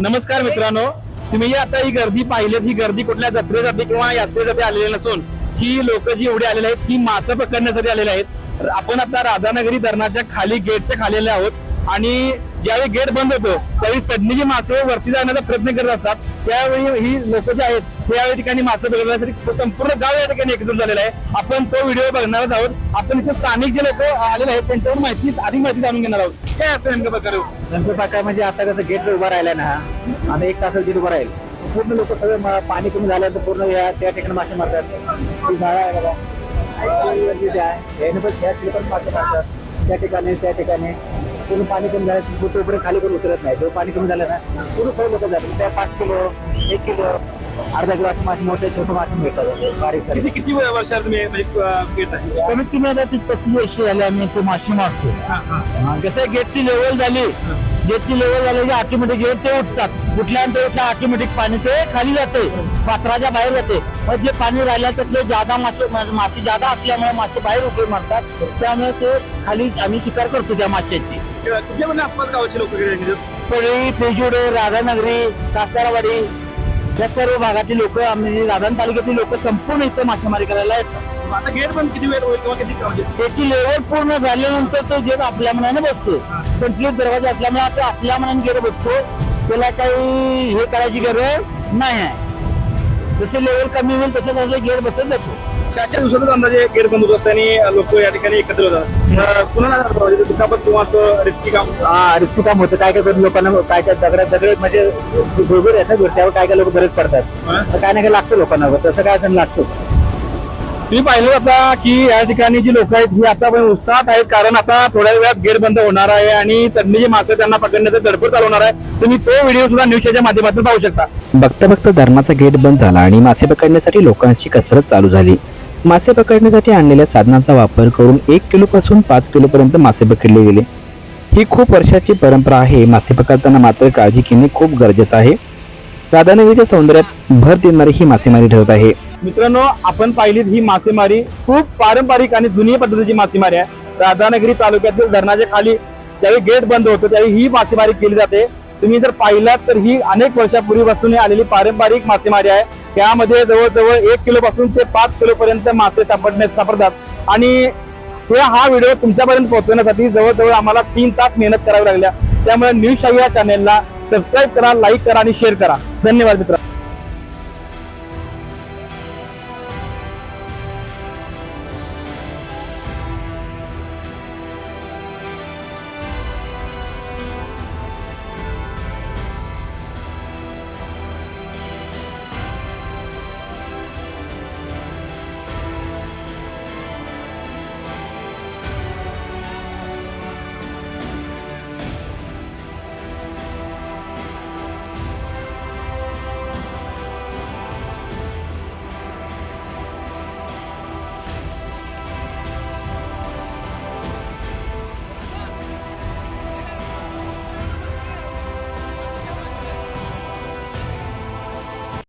नमस्कार मित्रांनो. तुम्ही आता ही गर्दी पाहिलीत ही गर्दी कुठल्या जत्रेसाठी किंवा यात्रेसाठी आलेली नसून ही लोक जी एवढी आलेली आहेत ती मासे पकडण्यासाठी आलेली आहेत. आपण आता राधानगरी धरणाच्या खाली गेटच्या खाली आले आहोत. आणि ज्यावेळी गेट बंद होतो त्यावेळी चढणीचे मासे वरती जाण्याचा प्रयत्न करत असतात. त्यावेळी ही लोक जे आहेत ते या ठिकाणी मासे पकडण्यासाठी संपूर्ण गाव या ठिकाणी एकत्र झालेलं आहे. आपण तो व्हिडिओ बघणारच आहोत. आपण इथे स्थानिक जे लोक आलेले आहेत त्यांच्यावर माहिती अधिक माहिती जाणून घेणार आहोत. काय असतं नेमकं प्रकार? नेमकं प्रकार म्हणजे आता कसं गेट उभा राहिला ना. आता एक तास गेट उभा राहील. पूर्ण लोक सगळे पाणी कमी झाल्यानंतर पूर्ण या त्या ठिकाणी मासे मारतात. ती जाळा आहे बघा. पण मासे मारतात. त्या ठिकाणी त्या ठिकाणी. पूर्ण पाणी कमी झालं तोपर्यंत खाली पण उतरत नाही. जेव्हा पाणी कमी झालं ना पूर्ण सगळे लोक जातात त्या पाच किलो एक किलो अर्धा किलो असे मासे मोठे छोटे मासे मिळतात. बारीक सारे. किती वर्षात तुम्ही म्हणजे कमीत कमी आता तीस पस्तीस वर्ष झाले आम्ही ते मासे मारतो हा, कसं गेटची लेवल झाली. गेटची लेवल झाली की ऑटोमॅटिक गेट ते उठतात. उठल्यानंतर ऑटोमॅटिक पाणी ते खाली जाते. पात्राच्या बाहेर जाते. मग जे पाणी राहिलं त्यातले जादा मासे मासे जादा असल्यामुळे मासे बाहेर उकळी मारतात. त्यामुळे ते खाली आम्ही शिकार करतो त्या माशाची. म्हणजे आसपास गावाचे लोक पळी पेजुडे राधानगरी कासारवाडी या सर्व भागातील लोक आम्ही तालुक्यातील लोक संपूर्ण इथे मासेमारी करायला येतात आता गेट पण किती वेळ होईल किंवा किती म्हणजे त्याची लेवल पूर्ण झाल्यानंतर तो गेट आपल्या मनाने बसतो. संतलित दरवाजा असल्यामुळे तो आपल्या मनाने गेट बसतो. त्याला काही हे करायची गरज नाही आहे. जसे लेवल कमी होईल तसं तसं गेट बसत जातो. चारच्या दिवसातच अंदाजे गेट बंद होत असताना लोक या ठिकाणी एकत्र होतात. कुणाला म्हणजे दुखापत किंवा असं रिस्की काम? हा रिस्की काम होतं. काय काय करून लोकांना काय काय दगड दगड म्हणजे गुळगुळ येतात त्यावर काय काय लोक बरेच पडतात. काय ना काय लागतं लोकांना तसं काय असं लागतोच. तुम्ही पाहिलं आता की या ठिकाणी जी लोक आहेत ही आता पण उत्साहात आहेत कारण आता थोड्या वेळात गेट बंद होणार आहे आणि चढणीचे मासे त्यांना पकडण्याचं धडपड चालवणार आहे तुम्ही तो व्हिडिओ सुद्धा न्यूजच्या माध्यमातून पाहू शकता. बघता बघता धरणाचा गेट बंद झाला आणि मासे पकडण्यासाठी लोकांची कसरत चालू झाली. मासे पकडण्यासाठी आणलेल्या साधनांचा वापर करून एक किलोपासून पाच किलोपर्यंत मासे पकडले गेले. ही खूप वर्षाची परंपरा आहे. मासे पकडताना मात्र काळजी घेणे खूप गरजेचं आहे. राधानगरीच्या सौंदर्यात भर देणारी ही मासेमारी ठरत आहे. मित्रांनो आपण पाहिलीत ही मासेमारी खूप पारंपरिक आणि जुनी पद्धतीची मासेमारी आहे. राधानगरी तालुक्यातील धरणाच्या खाली ज्यावेळी गेट बंद होतो त्यावेळी ही मासेमारी केली जाते. तुम्ही जर पाहिलात तर ही अनेक वर्षापूर्वीपासून आलेली पारंपरिक मासेमारी आहे. त्यामध्ये जवळजवळ एक किलो पासून ते पाच किलो पर्यंत मासे सापडण्यास सापडतात. आणि हा व्हिडिओ तुमच्यापर्यंत पोहोचवण्यासाठी जवळजवळ आम्हाला तीन तास मेहनत करावी लागल्या. त्यामुळे न्यूज शाही या चॅनेलला सबस्क्राईब करा लाईक करा आणि शेअर करा. धन्यवाद मित्र